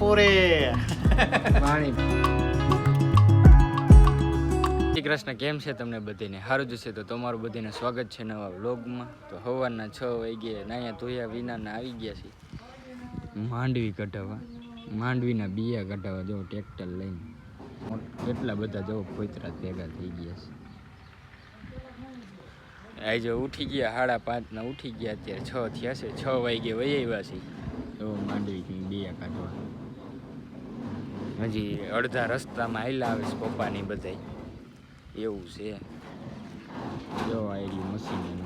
પાણીપુરી પાણી કૃષ્ણ કેમ છે તમને બધીને? સારું જશે તો તમારું બધીને સ્વાગત છે નવા વ્લોગમાં. તો સવારના છ વાગ્યે નાયા ધોયા વિનાના આવી ગયા છે માંડવી કઢાવવા. માંડવીના બિયા કઢાવવા. જો ટ્રેક્ટર લઈને. એટલા કેટલા બધા જો કોઈતરા ભેગા થઈ ગયા છે. આજે ઉઠી ગયા સાડા પાંચના ઉઠી ગયા. અત્યારે છ થયા છે. છ વાગે વહી આવ્યા છે તો માંડવી બિયા કાઢવા. હજી અડધા રસ્તામાં આવેલા આવે છે પપ્પાની બધાય. એવું છે. જો આવેલી મશીન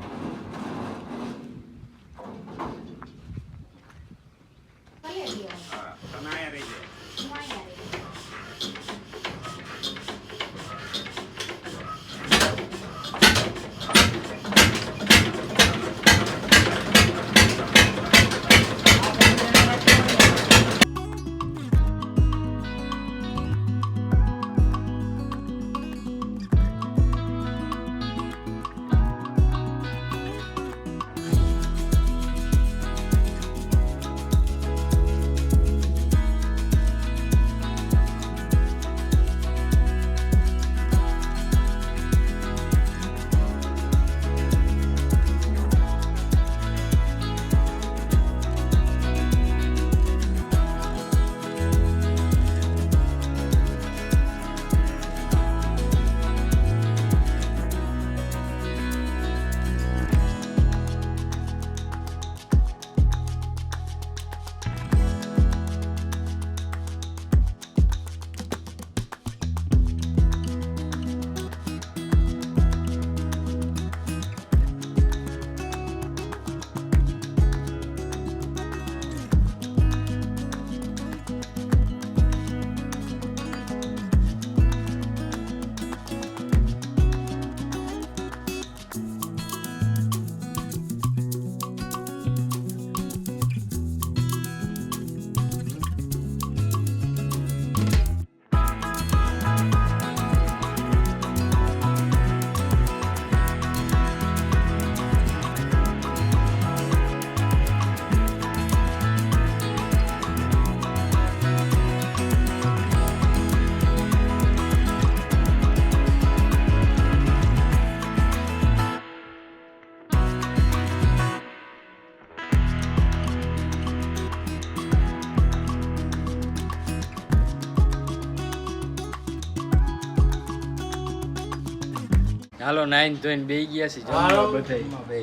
હાલો નાઈન ધોઈને બે ગયા છે જમવા બધાય.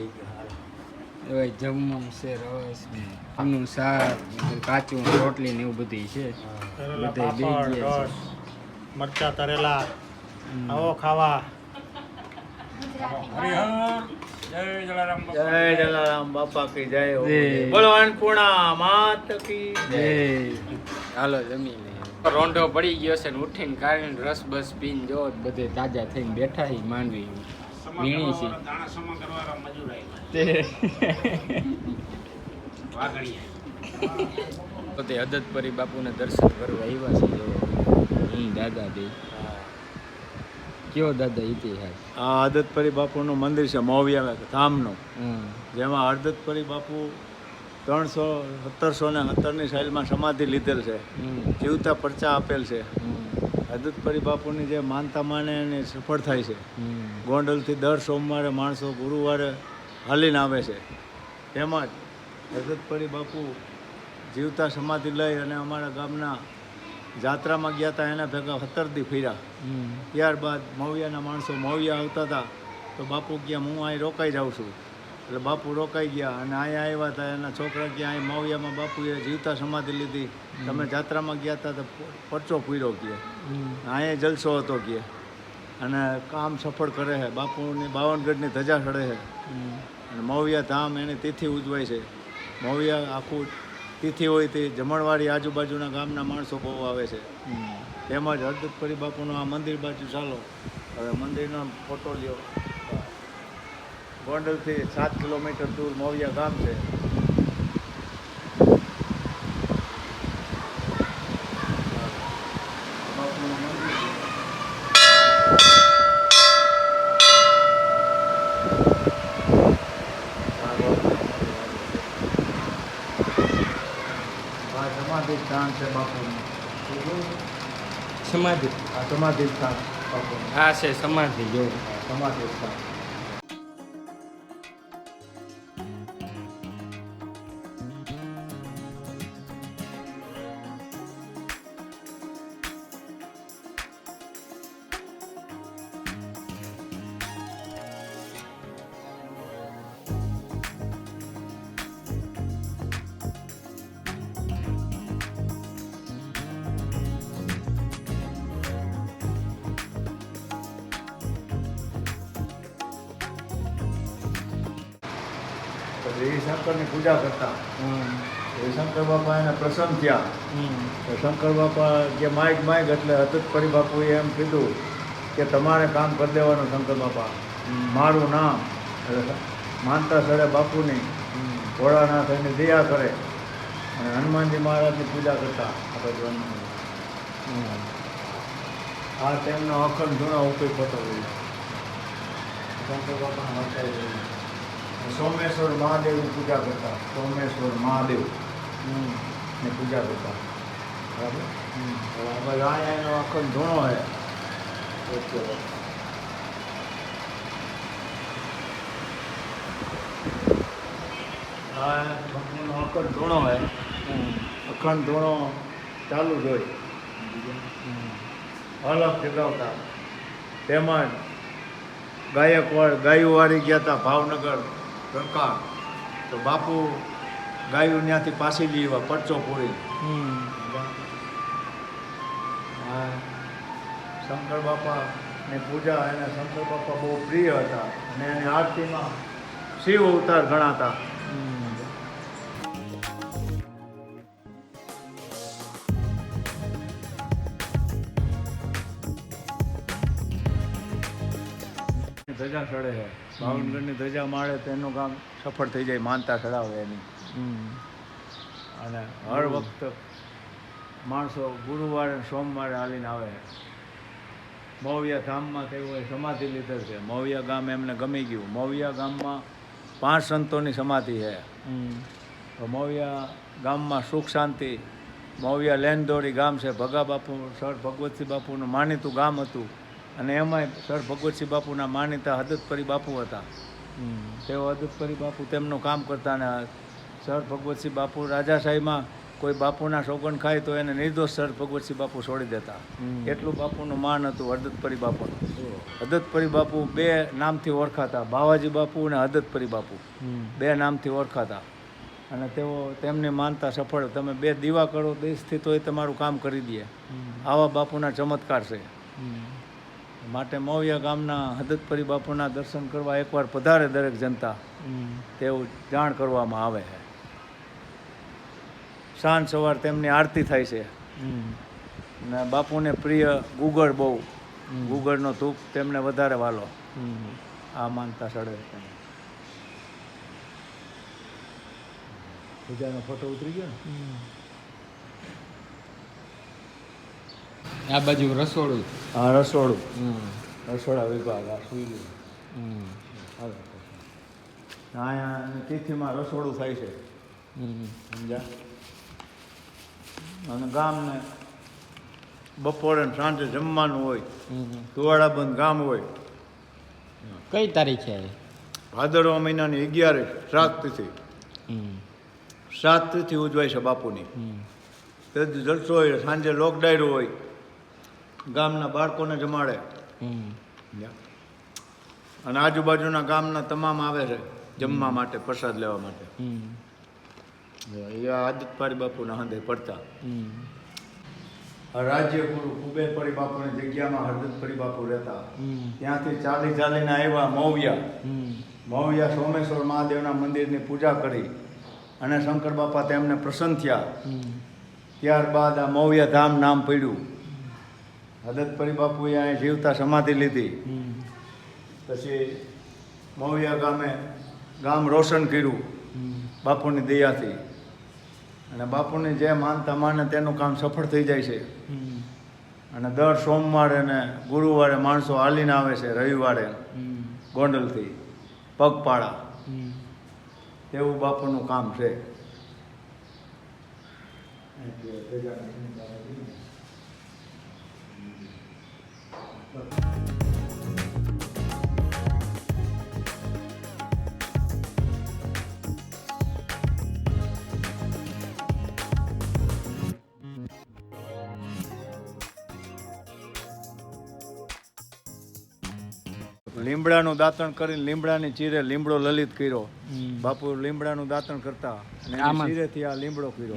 હવે જમવાનું છે રસ ને આનું શાક કાચું રોટલી ને એવું બધું છે. બધાય બે ગયા રસ મરચા તરેલા આવો ખાવા. જય જલારામ બાપા. કી જય. બોલો અન્નપૂર્ણા માત કી જય. હાલો જમી લે. રોંઢો પડી ગયો છે ને ઉઠીને કારણ રસ બસ પીને જો બધે તાજા થઈને બેઠા છે માંડવી. વીણી છે. તે. તો તે અદતપરી બાપુને દર્શન કરવા આવ્યા છે જો. હું દાદા દે. કયો દાદા ઇતિહાસ? આ આદતપરી બાપુનું મંદિર છે મોવિયા ધામનું. જેમાં આદતપરી બાપુ ત્રણસો સત્તરસો ને સત્તરની સાઈલમાં સમાધિ લીધેલ છે. જીવતા પરચા આપેલ છે. હમ. આદતપરી બાપુની જે માનતા માને એને સફળ થાય છે. ગોંડલથી દર સોમવારે માણસો ગુરુવારે હાલીને આવે છે. તેમજ આદતપરી બાપુ જીવતા સમાધિ લઈ અને અમારા ગામના જાત્રામાં ગયા હતા એના ભેગા સત્તરથી ફર્યા. ત્યારબાદ મવિયાના માણસો મવિયા આવતા હતા તો બાપુ ગયા હું અહીં રોકાઈ જાઉં છું. એટલે બાપુ રોકાઈ ગયા અને અહીંયા આવ્યા હતા. એના છોકરા ગયા અહીં મવિયામાં બાપુએ જીવતા સમાધિ લીધી. તમે જાત્રામાં ગયા હતા તો પરચો પૂર્યો કે. અહીંયા જલસો હતો કે. અને કામ સફળ કરે છે. બાપુની બાવનગઢની ધજા ચડે છે. અને મવિયા ધામ એની તિથિ ઉજવાય છે. મવિયા આખું તિથિ હોય તે જમણવાડી આજુબાજુના ગામના માણસો બહુ આવે છે. તેમજ હરદત્તપરી બાપુનું આ મંદિર બાજુ ચાલો. હવે મંદિરનો ફોટો લ્યો. ગોંડલથી સાત કિલોમીટર દૂર મોવિયા ગામ છે બાપુનું મંદિર છે. આ બાપુનું મંદિર. આ સમાધિ સ્થાન છે બાપુનું સમાધિ આ સમાધિ સ્થાન બાપુનું હા છે સમાધિ જેવું આ સમાધિ સ્થાન શંકરની પૂજા કરતા. એ શંકર બાપા એને પ્રસન્ન થયા. તો શંકર બાપા જે માઇક માઇક એટલે અતુત પરિબાપુએ એમ કીધું કે તમારે કામ કરી દેવાનું શંકર બાપા. મારું નામ માનતા સરે બાપુની. ભોળાનાથ એની દયા કરે. અને હનુમાનજી મહારાજની પૂજા કરતા આપણે હનુમાન આ તેમનો અખંડ જૂનો ઉપયોગ થતો હોય શંકર બાપાના સોમેશ્વર મહાદેવની પૂજા કરતા. સોમેશ્વર મહાદેવ. ને પૂજા કરતા. બરાબર? આ એનો અખંડ ધૂણો હા. અખંડ ધૂણો છે અખંડ ધૂણો ચાલુ જ હોય. અલગ જગાવતા તેમજ ગાયકવાડ ગાયુવાળી ગયા હતા ભાવનગર. સરકાર તો બાપુ ગાયું ત્યાંથી પાછી લેવા પરચો પૂરી. શંકર શંકર બાપાની પૂજા એને શંકર બાપા બહુ પ્રિય હતા. અને એની આરતીમાં શિવ અવતાર ગણાતા. ધજા ચડે ભાવનગરની ધજા માળે તો એનું કામ સફળ થઈ જાય માનતા ચડાવે એની. અને હર વખત માણસો ગુરુવારે સોમવારે હાલીને આવે. મૌવિયા ધામમાં થયું હોય સમાધિ લીધેલ છે. મૌવિયા ગામ એમને ગમી ગયું. મૌવિયા ગામમાં પાંચ સંતોની સમાધિ છે. તો મૌવિયા ગામમાં સુખ શાંતિ મૌવિયા લેનદોડી ગામ છે. ભગા બાપુ સર ભગવતસિંહ બાપુનું માનીતું ગામ હતું. અને એમાંય સર ભગવતસિંહ બાપુના માનીતા હદતપરી બાપુ હતા. તેઓ હદતપરી બાપુ તેમનું કામ કરતા અને સર ભગવતસિંહ બાપુ રાજાશાહીમાં કોઈ બાપુના સોગન ખાય તો એને નિર્દોષ સર ભગવતસિંહ બાપુ છોડી દેતા. એટલું બાપુનું માન હતું હદતપરી બાપુનું. હદતપરી બાપુ બે નામથી ઓળખાતા બાવાજી બાપુ અને હદતપરી બાપુ. બે નામથી ઓળખાતા. અને તેઓ તેમની માનતા સફળ તમે બે દીવા કરો દેશથી તોય તમારું કામ કરી દે આવા બાપુના ચમત્કાર છે. માટે મૌયા ગામના હદતપરી બાપુના દર્શન કરવા એકવાર પધારે દરેક જનતા તેવું જાણ કરવામાં આવે છે. સાંજ સવાર તેમની આરતી થાય છે. અને બાપુને પ્રિય ગુગળ બહુ. ગુગળનો ધૂપ તેમને વધારે વાલો. આ માનતા સડે છે. પૂજાનો ફોટો ઉતરી ગયો ને? આ બાજુ રસોડું. હા રસોડું. રસોડા વિભાગ આ સુઈ હાલો. અહીંયા તિથિમાં રસોડું થાય છે. સમજ્યા? અને ગામને બપોરે સાંજે જમવાનું હોય તુવાડાબંધ ગામ હોય. કઈ તારીખે ભાદરવા મહિનાની અગિયારે સાત તિથિ. સાત તિથિ ઉજવાય છે બાપુની. તે જલસો હોય સાંજે લોક ડાયરો હોય. ગામના બાળકોને જમાડે અને આજુબાજુના ગામના તમામ આવે છે જમવા માટે પ્રસાદ લેવા માટે. એ આદતપારી બાપુના હંદે પડતા. રાજ્ય ગુરુ કુબેરપરી બાપુની જગ્યામાં હરદતપરી બાપુ રહેતા. ત્યાંથી ચાલી ચાલીને આવ્યા મૌવિયા મૌવિયા સોમેશ્વર મહાદેવના મંદિરની પૂજા કરી અને શંકર બાપા તેમને પ્રસન્ન થયા. ત્યારબાદ આ મૌવિયા ધામ નામ પડ્યું. હદતપરી બાપુએ અહીંયા જીવતા સમાધિ લીધી. પછી મૌવિયા ગામે ગામ રોશન કર્યું. બાપુની દયાથી. અને બાપુની જે માનતા માને તેનું કામ સફળ થઈ જાય છે. અને દર સોમવારે ને ગુરુવારે માણસો હાલીને આવે છે રવિવારે. ગોંડલથી. પગપાળા. તેવું બાપુનું કામ છે. લીમડાનું દાંતણ કરીને લીમડાની ચીરે લીમડો લલિત કર્યો. બાપુ લીમડાનું દાંતણ કરતા અને? ચીરેથી આ લીમડો કર્યો.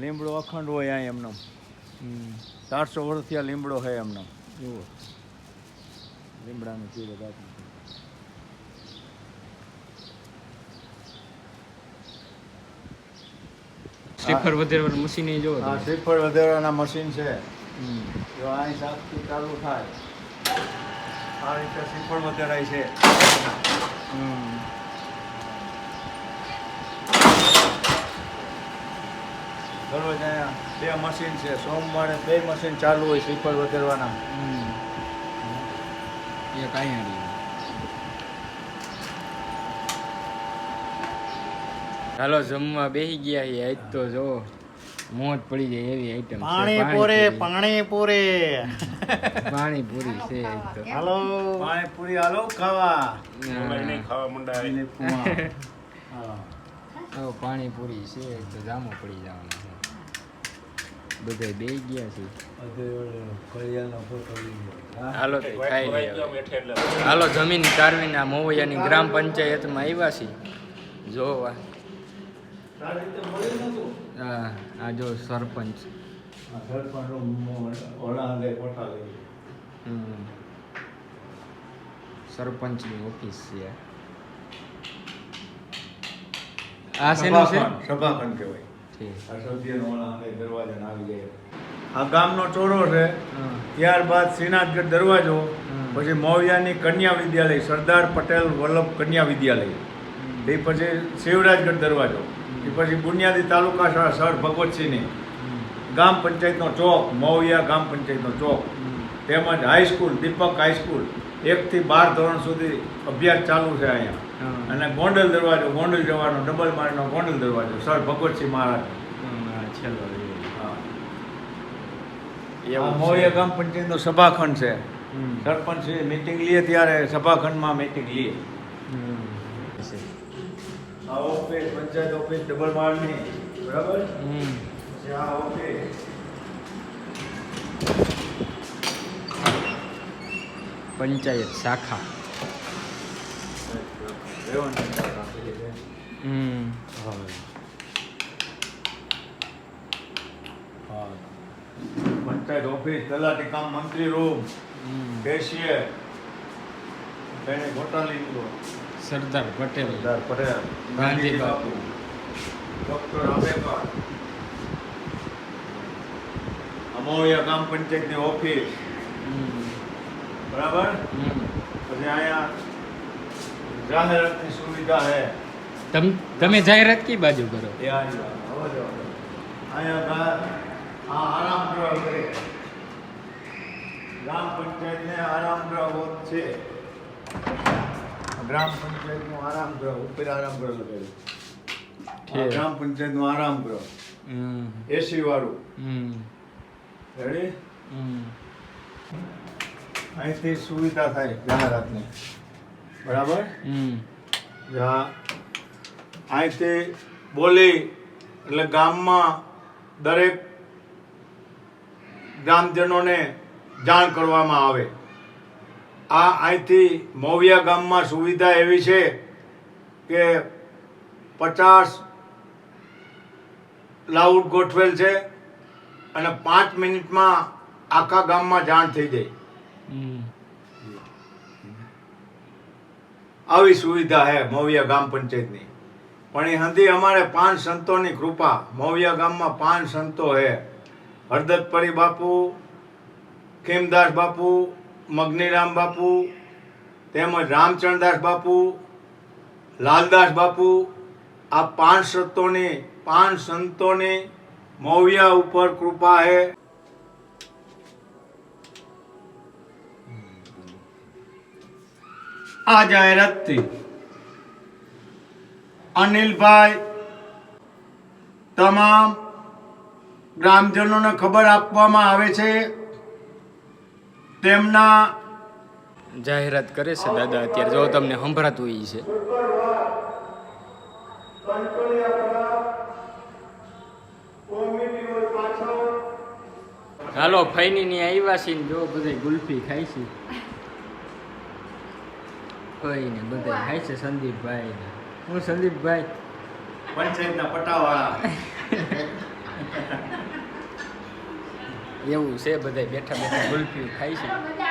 લીમડો અખંડ હોય અહીં એમનો. ચારસો વર્ષથી આ લીમડો હોય એમનો. જુઓ લીમડાનું ચીરે દાંતણ શ્રીફળ વધારવાનું મશીન એ જોવો આ શ્રીફળ વધારવાના મશીન છે. જો અહીં હિસાબથી ચાલુ થાય આ રીતે શ્રીફળ વધારાય છે. દરરોજ અહીંયા બે મશીન છે. સોમવારે બે મશીન ચાલુ હોય શ્રીફળ વધારવાના એ કાંઈ નથી હાલો જમવા બેસી ગયા છીએ. આજ તો જો મોજ પડી જાય એવી આઈટમ પાણીપુરી પાણીપુરી પાણીપુરી છે આજ તો. હાલો. પાણીપુરી હાલો ખાવા. હા. એટલે કુવા. હા. હવે પાણીપુરી છે તો જામો પડી જવાનું. છે બધા બે ગયા છે? હાલો તો ખાઈ લઈએ હાલો જમીન કારવીને આ મોવૈયાની ગ્રામ પંચાયતમાં આવ્યા છે જોવા? હા આ જો સરપંચ. આ સરપંચનો ઓફિસ છે આ. શેનું છે? સભાખંડ કહેવાય. દરવાજા આવી જાય. આ ગામનો ચોરો છે ત્યારબાદ શ્રીનાથગઢ દરવાજો પછી મોવિયાની કન્યા વિદ્યાલય સરદાર પટેલ વલ્લભ કન્યા વિદ્યાલય. એ પછી શિવરાજગઢ દરવાજો. એ પછી બુનિયાદી તાલુકા સર ભગવતસિંહની. ગામ પંચાયતનો ચોક મોવિયા ગામ પંચાયતનો ચોક. તેમજ હાઈસ્કૂલ દીપક હાઈસ્કૂલ એકથી બાર ધોરણ સુધી અભ્યાસ ચાલુ છે અહીંયા. અને ગોંડલ દરવાજો ગોંડલ જવાનો ડબલ માળનો ગોંડલ દરવાજો સર ભગવતસિંહ મહારાજ. છેલ્લો એવું છે. ગામ પંચાયતનો સભાખંડ છે. હમ. સરપંચ મિટિંગ લઈએ ત્યારે સભાખંડમાં મિટિંગ લઈએ. આ ઓફિસ પંચાયત ઓફિસ ડબલ માળની. બરાબર? હમ. પછી આ ઓફિસ પંચાયત શાખા. હા. પંચાયત ઓફિસ તલાટી કામ મંત્રી રૂમ કેશિયર તેને ઘોટાલી સરદાર પટેલ સરદાર પટેલ ગાંધી બાપુ. ડોક્ટર આંબેડકર અમોયા ગામ પંચાયતની ઓફિસ બરાબર પછી અહીંયા જાહેરાતની સુવિધા છે તમ તમે જાહેરાત કી બાજુ કરો? એ આ. અહીંયા આ આરામ ગૃહ કરે ગ્રામ પંચાયતને આરામ ગૃહ છે. ગ્રામ પંચાયતનું આરામ ગૃહ ઉપર આરામ ગૃહ લગાવ્યું ગ્રામ પંચાયતનું આરામ ગૃહ હમ. એસી વાળું. રેડી અહીંથી સુવિધા થાય જાહેરાતની. બરાબર? હમ. જ્યાં અહીંથી બોલી એટલે ગામમાં દરેક ગ્રામજનોને જાણ કરવામાં આવે. આ અહીંથી મોવિયા ગામમાં સુવિધા એવી છે કે પચાસ લાઉડ ગોઠવેલ છે અને પાંચ મિનિટમાં આખા ગામમાં જાણ થઈ જાય. આવી સુવિધા હે મોવિયા ગામ પંચાયતની. પણ એ હંધી અમારે પાંચ સંતોની કૃપા. મોવિયા ગામમાં પાંચ સંતો હે. હરદત્તપરી બાપુ, ખેમદાસ બાપુ, મગનીરામ બાપુ, તેમજ રામચંદ્રદાસ બાપુ, લાલદાસ બાપુ, આ પાંચ સંતોની પાંચ સંતોની મૌવ્યા ઉપર કૃપા હે. આ જાહેરાતથી અનિલભાઈ તમામ ગ્રામજનોને ખબર આપવામાં આવે છે. તેમના જાહેરાત કરે છે દાદા અત્યારે. જો તમને સંભળાતું હોય છે. હાલો ફૈની ની આવ્યા છે જો બધા ગુલ્ફી ખાય છે. ફઈ ને બધા. ખાય છે સંદીપભાઈ ને હું સંદીપભાઈ. પંચાયતના પટાવાળા. એવું છે બધા બેઠા બેઠા ગુલ્ફી ખાય છે.